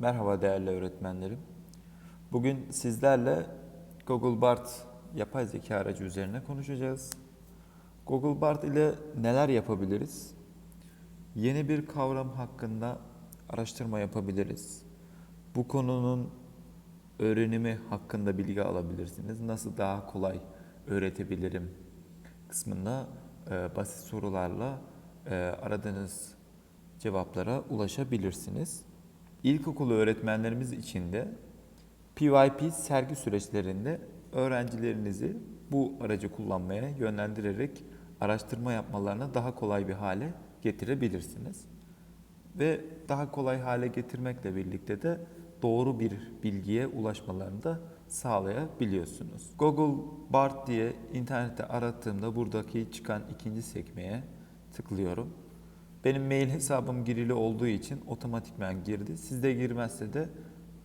Merhaba değerli öğretmenlerim. Bugün sizlerle Google Bard yapay zeka aracı üzerine konuşacağız. Google Bard ile neler yapabiliriz? Yeni bir kavram hakkında araştırma yapabiliriz. Bu konunun öğrenimi hakkında bilgi alabilirsiniz. Nasıl daha kolay öğretebilirim kısmında e, basit sorularla e, aradığınız cevaplara ulaşabilirsiniz. İlkokul öğretmenlerimiz için de PYP sergi süreçlerinde öğrencilerinizi bu aracı kullanmaya yönlendirerek araştırma yapmalarına daha kolay bir hale getirebilirsiniz. Ve daha kolay hale getirmekle birlikte de doğru bir bilgiye ulaşmalarını da sağlayabiliyorsunuz. Google Bard diye internette arattığımda buradaki çıkan ikinci sekmeye tıklıyorum. Benim mail hesabım girili olduğu için otomatikman girdi. Sizde girmezse de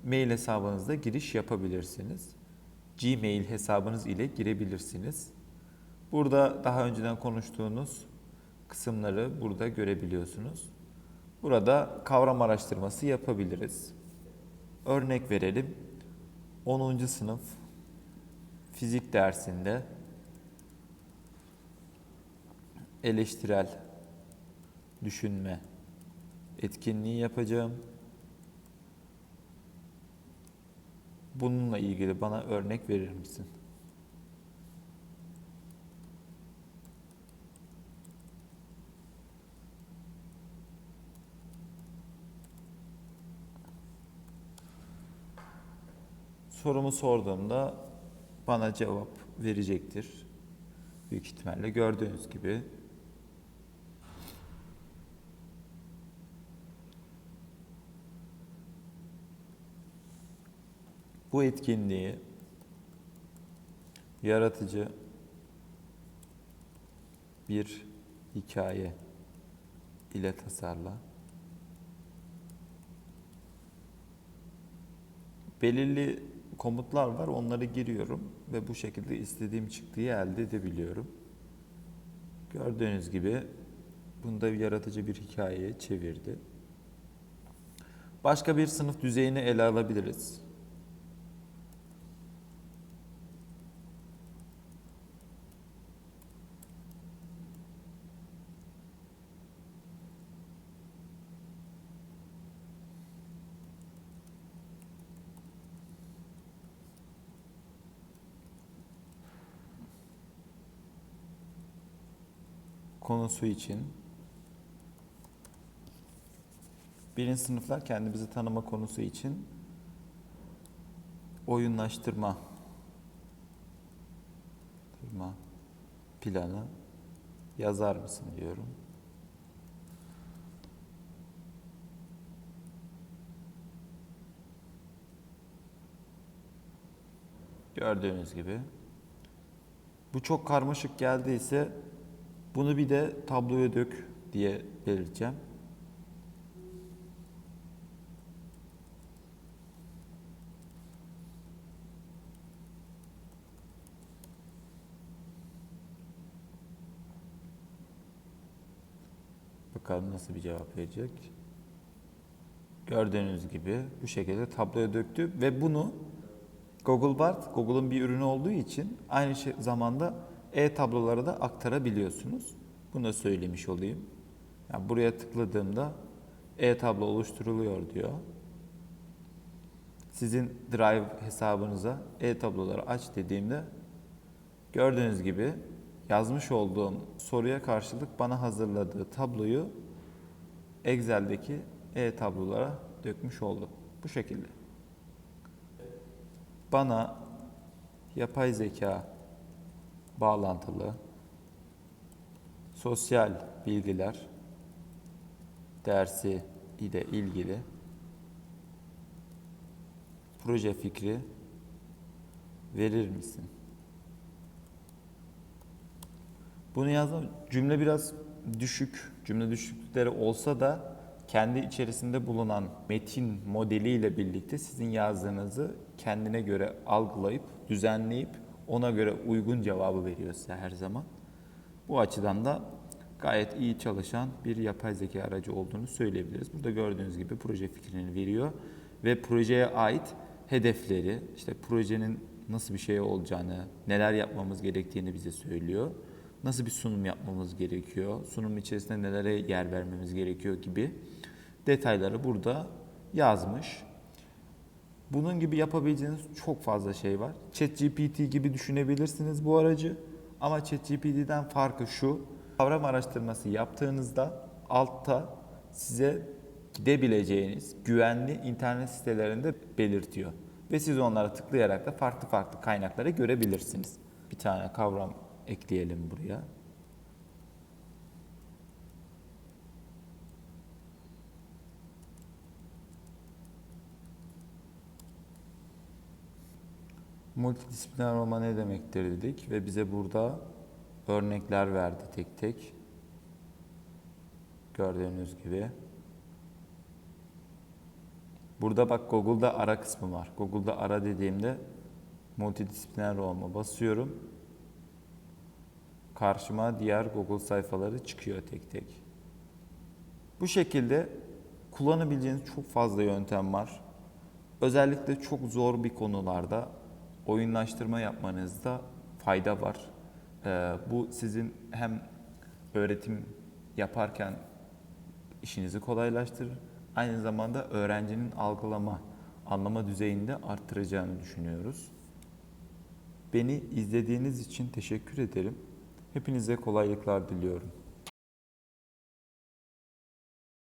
mail hesabınızda giriş yapabilirsiniz. Gmail hesabınız ile girebilirsiniz. Burada daha önceden konuştuğunuz kısımları burada görebiliyorsunuz. Burada kavram araştırması yapabiliriz. Örnek verelim. 10. sınıf fizik dersinde eleştirel düşünme etkinliği yapacağım. Bununla ilgili bana örnek verir misin? Sorumu sorduğumda bana cevap verecektir. Büyük ihtimalle gördüğünüz gibi Bu etkinliği yaratıcı bir hikaye ile tasarla. Belirli komutlar var, onları giriyorum ve bu şekilde istediğim çıktıyı elde edebiliyorum. Gördüğünüz gibi bunda yaratıcı bir hikayeye çevirdi. Başka bir sınıf düzeyini ele alabiliriz. Konusu için birinci sınıflar kendimizi tanıma konusu için oyunlaştırma tırma planı yazar mısın diyorum. Gördüğünüz gibi bu çok karmaşık geldiyse bunu bir de tabloya dök diye belirteceğim. Bakalım nasıl bir cevap verecek. Gördüğünüz gibi bu şekilde tabloya döktü ve bunu Google Bard, Google'ın bir ürünü olduğu için aynı şey zamanda e-tablolara da aktarabiliyorsunuz. Bunu da söylemiş olayım. Yani buraya tıkladığımda e-tablo oluşturuluyor diyor. Sizin Drive hesabınıza e-tabloları aç dediğimde gördüğünüz gibi yazmış olduğum soruya karşılık bana hazırladığı tabloyu Excel'deki e-tablolara dökmüş oldu. Bu şekilde. Bana yapay zeka bağlantılı sosyal bilgiler dersi ile ilgili proje fikri verir misin? Bunu yazdım. Cümle biraz düşük, cümle düşüklükleri olsa da kendi içerisinde bulunan metin modeliyle birlikte sizin yazdığınızı kendine göre algılayıp, düzenleyip ona göre uygun cevabı veriyor size her zaman. Bu açıdan da gayet iyi çalışan bir yapay zeka aracı olduğunu söyleyebiliriz. Burada gördüğünüz gibi proje fikrini veriyor ve projeye ait hedefleri, işte projenin nasıl bir şey olacağını, neler yapmamız gerektiğini bize söylüyor. Nasıl bir sunum yapmamız gerekiyor, sunum içerisinde nelere yer vermemiz gerekiyor gibi detayları burada yazmış. Bunun gibi yapabileceğiniz çok fazla şey var. ChatGPT gibi düşünebilirsiniz bu aracı. Ama ChatGPT'den farkı şu. Kavram araştırması yaptığınızda altta size gidebileceğiniz güvenli internet sitelerinde belirtiyor. Ve siz onlara tıklayarak da farklı farklı kaynakları görebilirsiniz. Bir tane kavram ekleyelim buraya. Multidisipliner olma ne demektir dedik ve bize burada örnekler verdi tek tek. Gördüğünüz gibi. Burada bak Google'da ara kısmı var. Google'da ara dediğimde multidisipliner olma basıyorum. Karşıma diğer Google sayfaları çıkıyor tek tek. Bu şekilde kullanabileceğiniz çok fazla yöntem var. Özellikle çok zor bir konularda oyunlaştırma yapmanızda fayda var. Ee, bu sizin hem öğretim yaparken işinizi kolaylaştırır, aynı zamanda öğrencinin algılama, anlama düzeyinde arttıracağını düşünüyoruz. Beni izlediğiniz için teşekkür ederim. Hepinize kolaylıklar diliyorum.